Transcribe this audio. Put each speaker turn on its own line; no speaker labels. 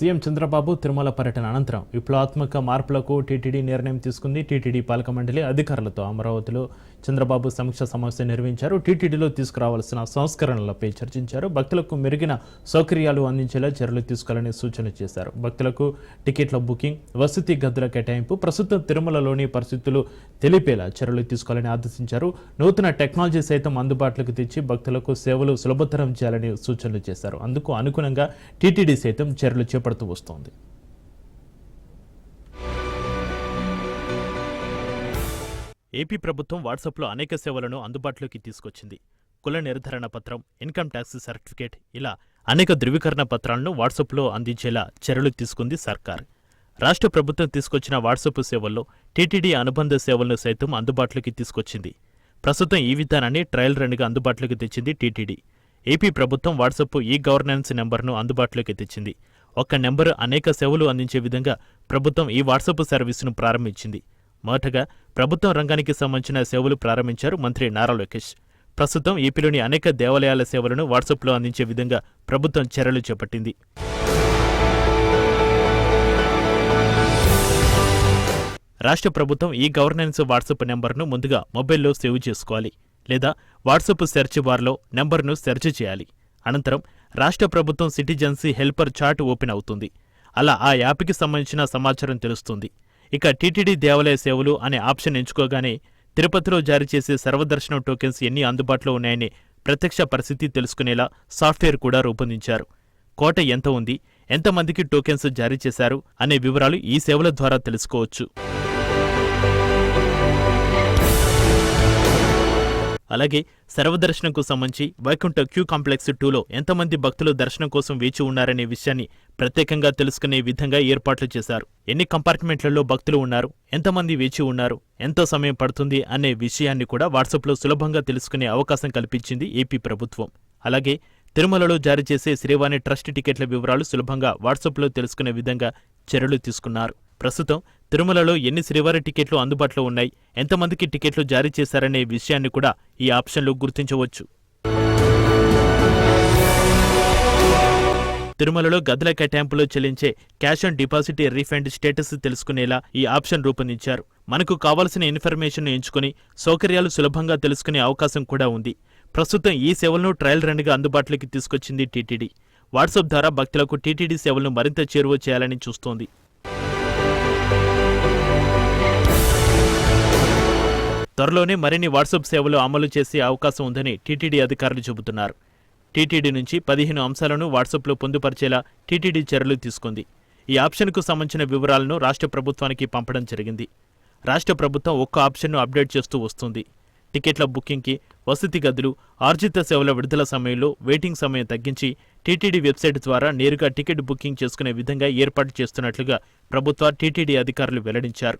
CM Chandrababu Tirumala పర్యటన అనంతరం విప్లవాత్మక మార్పులకు టీటీడీ నిర్ణయం తీసుకుంది. టీటీడీ పాలక మండలి అధికారులతో అమరావతిలో చంద్రబాబు సమీక్ష సమావేశం నిర్వహించారు. టీటీడీలో తీసుకురావాల్సిన సంస్కరణలపై చర్చించారు. భక్తులకు మెరుగైన సౌకర్యాలు అందించేలా చర్యలు తీసుకోవాలని సూచన చేశారు. భక్తులకు టికెట్ల బుకింగ్ వసతి గదుల కేటాయింపు ప్రస్తుతం తిరుమలలోని పరిస్థితులు తెలిపేలా చర్యలు తీసుకోవాలని ఆదేశించారు. నూతన టెక్నాలజీ సైతం అందుబాటులోకి తెచ్చి భక్తులకు సేవలు సులభతరం చేయాలని సూచనలు చేశారు. అందుకు అనుగుణంగా టీటీడీ సైతం చర్యలు చేపడుతూ వస్తోంది. ఏపీ ప్రభుత్వం వాట్సాప్లో అనేక సేవలను అందుబాటులోకి తీసుకొచ్చింది. కుల నిర్ధారణ పత్రం ఇన్కమ్ ట్యాక్స్ సర్టిఫికేట్ ఇలా అనేక ధృవీకరణ పత్రాలను వాట్సాప్లో అందించేలా చర్యలు తీసుకుంది సర్కార్. రాష్ట్ర ప్రభుత్వం తీసుకొచ్చిన వాట్సాప్ సేవల్లో టీటీడీ అనుబంధ సేవలను సైతం అందుబాటులోకి తీసుకొచ్చింది. ప్రస్తుతం ఈ విధానాన్ని ట్రయల్ రన్గా అందుబాటులోకి తెచ్చింది టీటీడీ. ఏపీ ప్రభుత్వం వాట్సాప్ ఈ గవర్నెన్స్ నెంబర్ను అందుబాటులోకి తెచ్చింది. ఒక్క నెంబరు అనేక సేవలు అందించే విధంగా ప్రభుత్వం ఈ వాట్సాప్ సర్వీసును ప్రారంభించింది. మొదటగా ప్రభుత్వం రంగానికి సంబంధించిన సేవలు ప్రారంభించారు మంత్రి నారా లోకేష్. ప్రస్తుతం ఏపీలోని అనేక దేవాలయాల సేవలను వాట్సాప్లో అందించే విధంగా ప్రభుత్వం చర్యలు చేపట్టింది. రాష్ట్ర ప్రభుత్వం ఈ గవర్నెన్స్ వాట్సాప్ నెంబర్ను ముందుగా మొబైల్లో సేవ్ చేసుకోవాలి లేదా వాట్సాప్ సెర్చ్ బార్లో నెంబర్ను సెర్చ్ చేయాలి. అనంతరం రాష్ట్ర ప్రభుత్వం సిటిజన్సీ హెల్పర్ చాట్ ఓపెన్ అవుతుంది. అలా ఆ యాప్కి సంబంధించిన సమాచారం తెలుస్తుంది. ఇక టీటీడీ దేవాలయ సేవలు అనే ఆప్షన్ ఎంచుకోగానే తిరుపతిలో జారీ చేసే సర్వదర్శనం టోకెన్స్ ఎన్ని అందుబాటులో ఉన్నాయని ప్రత్యక్ష పరిస్థితి తెలుసుకునేలా సాఫ్ట్వేర్ కూడా రూపొందించారు. కోట ఎంత ఉంది? ఎంతమందికి టోకెన్స్ జారీ చేశారు? అనే వివరాలు ఈ సేవల ద్వారా తెలుసుకోవచ్చు. అలాగే సర్వదర్శనంకు సంబంధించి వైకుంఠ క్యూ కాంప్లెక్స్ టూలో ఎంతమంది భక్తులు దర్శనం కోసం వేచి ఉన్నారనే విషయాన్ని ప్రత్యేకంగా తెలుసుకునే విధంగా ఏర్పాట్లు చేశారు. ఎన్ని కంపార్ట్మెంట్లలో భక్తులు ఉన్నారు? ఎంతమంది వేచి ఉన్నారు? ఎంత సమయం పడుతుంది అనే విషయాన్ని కూడా వాట్సాప్లో సులభంగా తెలుసుకునే అవకాశం కల్పించింది ఏపీ ప్రభుత్వం. అలాగే తిరుమలలో జారీ చేసే శ్రీవాణి ట్రస్ట్ టికెట్ల వివరాలు సులభంగా వాట్సాప్లో తెలుసుకునే విధంగా చర్యలు తీసుకున్నారు. ప్రస్తుతం తిరుమలలో ఎన్ని శ్రీవారి టికెట్లు అందుబాటులో ఉన్నాయి ఎంతమందికి టికెట్లు జారీ చేశారనే విషయాన్ని కూడా ఈ ఆప్షన్లో గుర్తించవచ్చు. తిరుమలలో గదుల కేటాయింపులో చెల్లించే cash on deposit refund status తెలుసుకునేలా ఈ ఆప్షన్ రూపొందించారు. మనకు కావలసిన ఇన్ఫర్మేషన్ను ఎంచుకుని సౌకర్యాలు సులభంగా తెలుసుకునే అవకాశం కూడా ఉంది. ప్రస్తుతం ఈ సేవలను ట్రయల్ రన్గా అందుబాటులోకి తీసుకొచ్చింది టీటీడీ. వాట్సాప్ ద్వారా భక్తులకు టీటీడీ సేవలను మరింత చేరువ చేయాలని చూస్తోంది. త్వరలోనే మరిన్ని వాట్సాప్ సేవలు అమలు చేసే అవకాశం ఉందని టీటీడీ అధికారులు చెబుతున్నారు. టీటీడీ నుంచి పదిహేను అంశాలను వాట్సాప్లో పొందుపరిచేలా టీటీడీ చర్యలు తీసుకుంది. ఈ ఆప్షన్కు సంబంధించిన వివరాలను రాష్ట్ర ప్రభుత్వానికి పంపడం జరిగింది. రాష్ట్ర ప్రభుత్వం ఒక్క ఆప్షన్ను అప్డేట్ చేస్తూ వస్తుంది. టికెట్ల బుకింగ్కి వసతి గదులు ఆర్జిత సేవల విడుదల సమయంలో వెయిటింగ్ సమయం తగ్గించి టీటీడీ వెబ్సైట్ ద్వారా నేరుగా టికెట్ బుకింగ్ చేసుకునే విధంగా ఏర్పాటు చేస్తున్నట్లుగా ప్రభుత్వ టీటీడీ అధికారులు వెల్లడించారు.